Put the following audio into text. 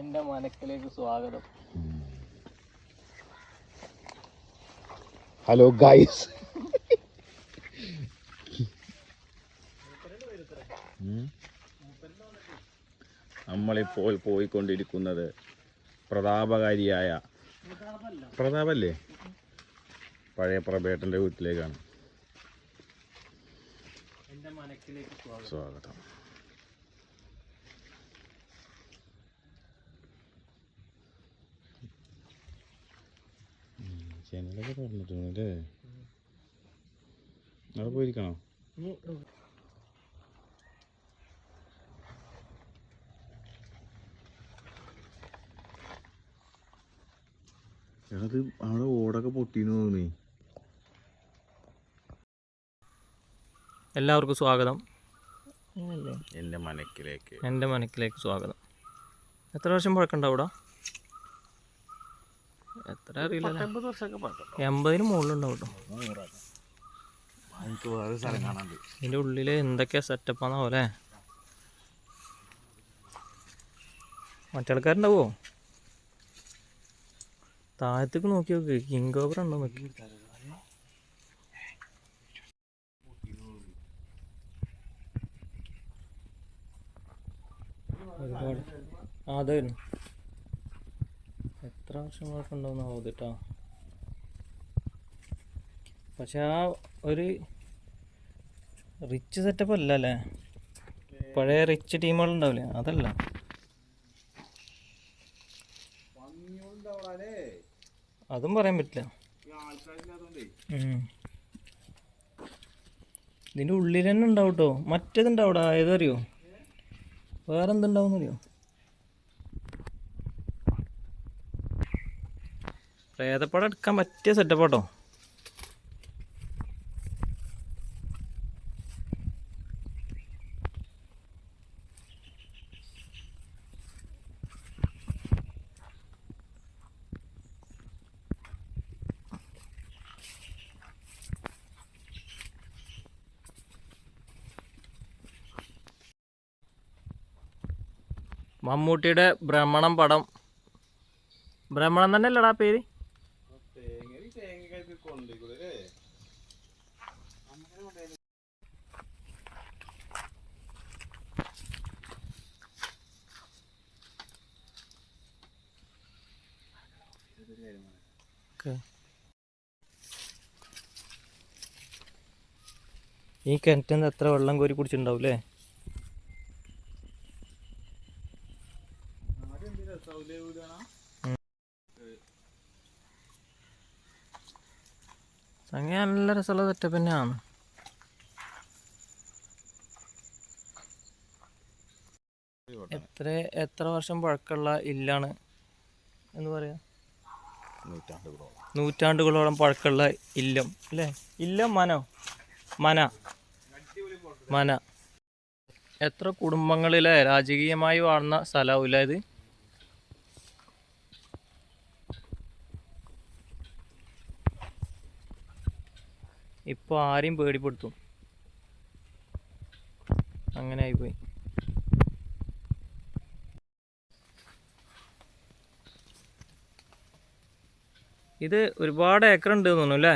എന്റെ മനക്കിലേക്ക് സ്വാഗതം. Hello guys നമ്മളിപ്പോൾ പോയിക്കൊണ്ടിരിക്കുന്നത് പ്രതാപകാരിയായ പ്രതാപല്ലേ? പഴയ പ്രഭേട്ടന്റെ വീട്ടിലേക്കാണ്. സ്വാഗതം. ജനലൊക്കെ തുറന്നിട്ടുണ്ട് അവിടെ പോയിരിക്കണോ? അത് അവിടെ ഓടൊക്കെ പൊട്ടിന്ന് തോന്നി എല്ലാവർക്കും സ്വാഗതം. എന്റെ മനക്കിലേക്ക്. എന്റെ മനക്കിലേക്ക് സ്വാഗതം. എത്ര വർഷം പഴക്കണ്ടാവും ഇവിടെ എത്ര അറിയില്ല എൺപതിന് മുകളിലുണ്ടാവും കേട്ടോ. എനിക്ക് വേറെ സ്ഥലം കാണാണ്ട്. ഇതിന്റെ ഉള്ളിൽ എന്തൊക്കെയാ സെറ്റപ്പാന്നാ പോലെ മറ്റാൾക്കാരുണ്ടാവോ? താഴത്തേക്ക് നോക്കി നോക്ക്. കിങ് കോബ്ര ഉണ്ടോ നോക്കി ഒരുപാട്. ആ അതായിരുന്നു. എത്ര വർഷങ്ങളൊക്കെ ഉണ്ടാവുന്ന കേട്ടോ പക്ഷെ ആ ഒരു റിച്ച് സെറ്റപ്പ് അല്ല അല്ലേ? പഴയ റിച്ച് ടീമുകൾ ടീമുകളുണ്ടാവില്ലേ അതല്ല. അതും പറയാൻ പറ്റില്ല. ഇതിന്റെ ഉള്ളിൽ തന്നെ ഉണ്ടാവും കേട്ടോ മറ്റേതുണ്ടാവും ഏതറിയോ? വേറെ എന്തുണ്ടാവും പ്രേതപ്പടം എടുക്കാൻ പറ്റിയ സെറ്റപ്പ് കേട്ടോ മമ്മൂട്ടിയുടെ ഭ്രമണം പടം. ഭ്രമണം തന്നെ അല്ലടാ പേര്? ഈ കിണറ്റിൽ നിന്ന് എത്ര വെള്ളം കോരി കുടിച്ചിട്ടുണ്ടാവൂലേ സംഗതി നല്ല രസമുള്ള സെറ്റപ്പ് തന്നെയാണ്. എത്ര എത്ര വർഷം പഴക്കമുള്ള ഇല്ലാണ് എന്ന് പറയാ. നൂറ്റാണ്ടുകളോളം. പഴക്കമുള്ള ഇല്ലം അല്ലേ? ഇല്ലം മനോ? മന. മന. എത്ര കുടുംബങ്ങളിലെ രാജകീയമായി വാഴുന്ന സ്ഥലമാവില്ല ഇത്? ഇപ്പോൾ ആരെയും പേടിപ്പെടുത്തും. അങ്ങനെ ആയിപ്പോയി ഇത് ഒരുപാട് ഏക്കർ ഉണ്ട് തോന്നുന്നു അല്ലേ?